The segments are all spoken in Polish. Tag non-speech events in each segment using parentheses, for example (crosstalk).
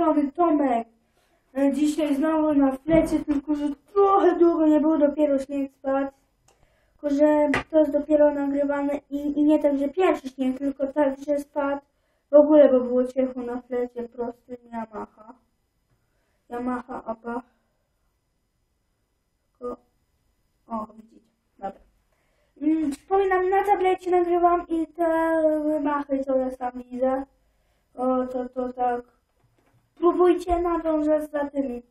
strony Tomek. E, Dzisiaj znowu na flecie, tylko że trochę długo nie było, dopiero śnieg spadł. Tylko, że to jest dopiero nagrywane i, i nie tak, że pierwszy śnieg, tylko tak, że spadł w ogóle, bo było ciepło na flecie prostym Yamaha. Yamaha APA. Tylko... O, widzicie, dobra. Mm, Przypominam, na tablecie nagrywam i te wymachy, co ja sam widzę. O, to, to tak. Próbujcie nadążać za tymi.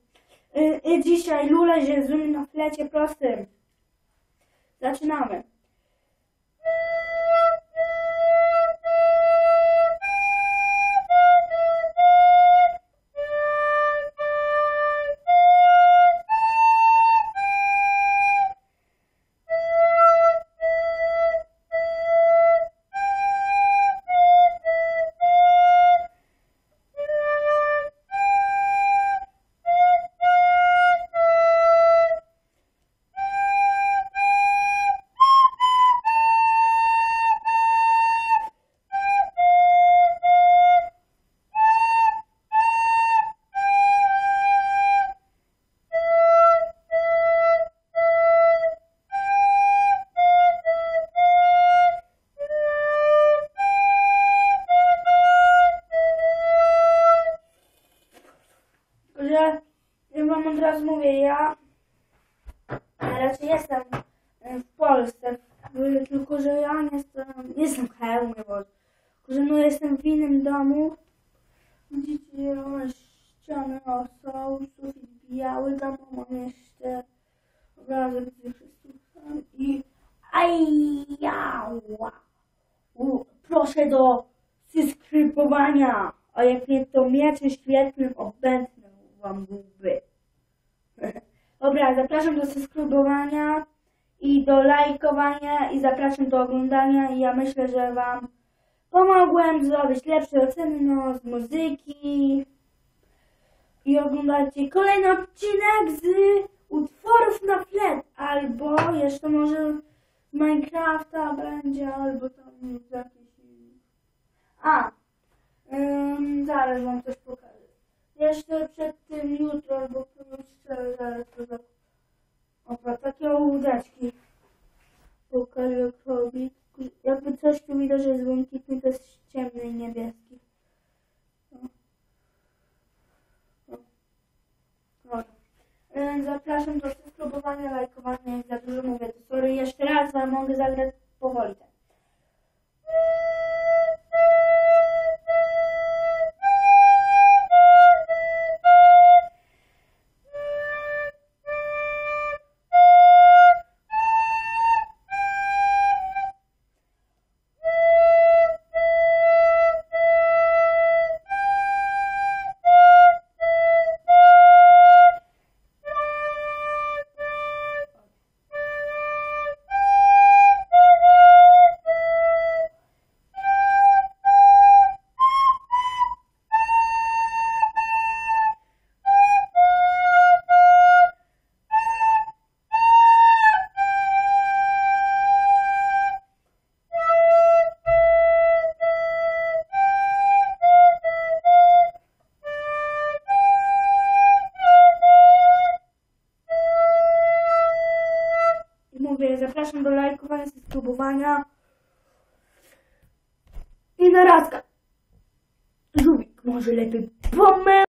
Y, y, dzisiaj Lule Zoom na flecie prostym. Zaczynamy. Od razu mówię, ja raczej jestem e, w Polsce, tylko że ja nie jestem, nie jestem w Chełmie, bo tylko że no jestem w innym domu. Widzicie, mamy ściany o są, sufit biały, domu mam jeszcze obrazek z Chrystusem i ajała. U, Proszę do subskrybowania, a jak nie to mieczem świetnym obędnym wam byłby. (laughs) Dobra, zapraszam do subskrybowania i do lajkowania i zapraszam do oglądania. I ja myślę, że wam pomogłem zrobić lepsze oceny no, z muzyki. I oglądajcie kolejny odcinek z utworów na flet. Albo jeszcze może Minecrafta będzie albo tam jakiś a ym, zaraz wam coś pokażę. Jeszcze przed tym jutro albo zaraz to za... Opa, takie łódeczki pokażę robić jakby coś tu widać, że jest błękitny to jest ciemny i niebieski o. O. Dobra. Ym, Zapraszam do subskrybowania, lajkowania, jak za dużo mówię, sorry jeszcze raz, ale mogę zagrać powoli zapraszam do lajkowania, subskrybowania i narazka. Żubik, może lepiej pomył.